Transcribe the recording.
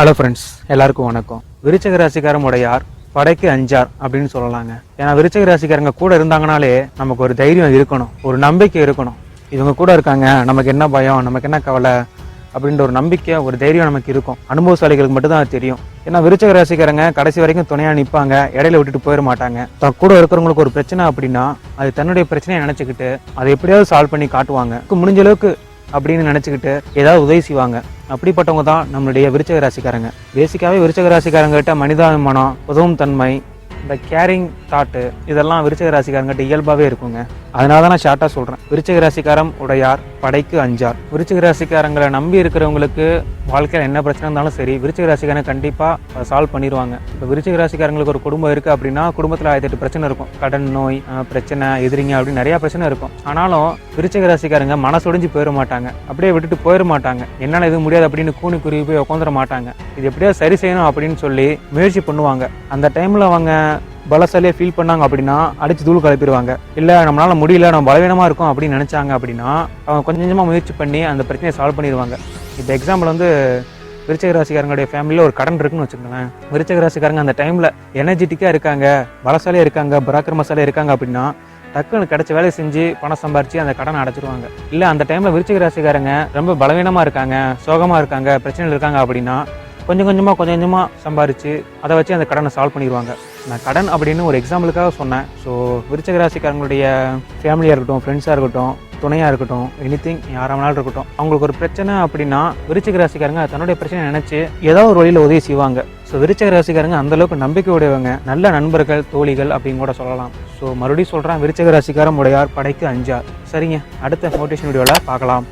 Hello friends எல்லாருக்கும் வணக்கம். விருச்சக ராசிக்காரம் உடையார் படைக்கு அஞ்சார் அப்படின்னு சொல்லலாங்க. ஏன்னா விருச்சக ராசிக்காரங்க கூட இருந்தாங்கனாலே நமக்கு ஒரு தைரியம் இருக்கணும் ஒரு நம்பிக்கை இருக்கணும். இவங்க கூட இருக்காங்க நமக்கு என்ன பயம் நமக்கு என்ன கவலை அப்படின்ற ஒரு நம்பிக்கை ஒரு தைரியம் நமக்கு இருக்கும். அனுபவசாலிகளுக்கு மட்டும்தான் அது தெரியும். ஏன்னா விருச்சக ராசிக்காரங்க கடைசி வரைக்கும் துணையாக நிற்பாங்க இடையில விட்டுட்டு போயிட மாட்டாங்க. தான் கூட இருக்கிறவங்களுக்கு ஒரு பிரச்சனை அப்படின்னா அது தன்னுடைய பிரச்சனையை நினச்சிக்கிட்டு அதை எப்படியாவது சால்வ் பண்ணி காட்டுவாங்க. முடிஞ்ச அளவுக்கு அப்படின்னு நினச்சிக்கிட்டு ஏதாவது உதவி செய்வாங்க. அப்படிப்பட்டவங்க தான் நம்மளுடைய விருச்சக ராசிக்காரங்க. பேசிக்காவே விருச்சக ராசிக்காரங்கிட்ட மனிதாபிமானம் உதவும் தன்மை இந்த கேரிங் தாட்டு இதெல்லாம் விருச்சக ராசிக்காரங்கிட்ட இயல்பாகவே இருக்குங்க. அதனால தான் நான் ஷார்ட்டாக சொல்கிறேன் விருச்சக ராசிக்காரம் உடையார் படைக்கு அஞ்சார். விருச்சக ராசிக்காரங்களை நம்பி இருக்கிறவங்களுக்கு வாழ்க்கையில் என்ன பிரச்சனை இருந்தாலும் சரி விருச்சக ராசிக்காரன் கண்டிப்பாக சால்வ் பண்ணிடுவாங்க. இப்போ விருச்சக ராசிக்காரங்களுக்கு ஒரு குடும்பம் இருக்குது அப்படின்னா குடும்பத்தில் ஆயிரத்தி எட்டு பிரச்சனை இருக்கும். கடன் நோய் பிரச்சனை எதிரிங்க அப்படின்னு நிறையா பிரச்சனை இருக்கும். ஆனாலும் விருச்சக ராசிக்காரங்க மனசொடிஞ்சு போயிட மாட்டாங்க. அப்படியே விட்டுட்டு போயிட மாட்டாங்க. என்னால் எதுவும் முடியாது அப்படின்னு கூணி குருவி போய் உட்காந்துட மாட்டாங்க. இது எப்படியா சரி செய்யணும் அப்படின்னு சொல்லி முயற்சி பண்ணுவாங்க. அந்த டைமில் அவங்க பலசாலியாக ஃபீல் பண்ணாங்க அப்படின்னா அடிச்சு தூள் கலப்பிடுவாங்க. இல்லை நம்மளால முடியல நம்ம பலவீனமாக இருக்கோம் அப்படின்னு நினச்சாங்க அப்படின்னா அவங்க கொஞ்சம் கொஞ்சமாக முயற்சி பண்ணி அந்த பிரச்சனையை சால்வ் பண்ணிடுவாங்க. இப்போ எக்ஸாம்பிள் வந்து விருச்சக ராசிக்காரங்களுடைய ஃபேமிலியில் ஒரு கடன் இருக்குன்னு வச்சுக்கோங்களேன். விருச்சக ராசிக்காரங்க அந்த டைமில் எனர்ஜெட்டிக்காக இருக்காங்க பலசாலியாக இருக்காங்க பராக்கிரமசாலியாக இருக்காங்க அப்படின்னா டக்குன்னு கிடைச்ச வேலையை செஞ்சு பணம் சம்பாரிச்சு அந்த கடனை அடைச்சிருவாங்க. இல்லை அந்த டைமில் விருச்சிக ராசிக்காரங்க ரொம்ப பலவீனமாக இருக்காங்க சோகமாக இருக்காங்க பிரச்சனைகள் இருக்காங்க அப்படின்னா கொஞ்சம் கொஞ்சமாக கொஞ்சம் கொஞ்சமாக சம்பாரித்து அதை வச்சு அந்த கடனை சால்வ் பண்ணிடுவாங்க. நான் கடன் அப்படின்னு ஒரு எக்ஸாம்பிளுக்காக சொன்னேன். ஸோ விருச்சக ராசிக்காரங்களுடைய ஃபேமிலியாக இருக்கட்டும் ஃப்ரெண்ட்ஸாக இருக்கட்டும் துணையாக இருக்கட்டும் எனிதிங் யாராக வேணாலும் இருக்கட்டும் அவங்களுக்கு ஒரு பிரச்சனை அப்படின்னா விருச்சிக ராசிக்காரங்க தன்னுடைய பிரச்சனை நினச்சி ஏதோ ஒரு வழியில் உதவி செய்வாங்க. ஸோ விருச்சக ராசிக்காரங்க அந்தளவுக்கு நம்பிக்கை உடையவங்க நல்ல நண்பர்கள் தோழிகள் அப்படின்னு கூட சொல்லலாம். ஸோ மறுபடியும் சொல்கிறேன் விருச்சக ராசிக்காரம் உடையார் படைக்கு அஞ்சார். சரிங்க அடுத்த மோட்டிவேஷன் வீடியோவில் பார்க்கலாம்.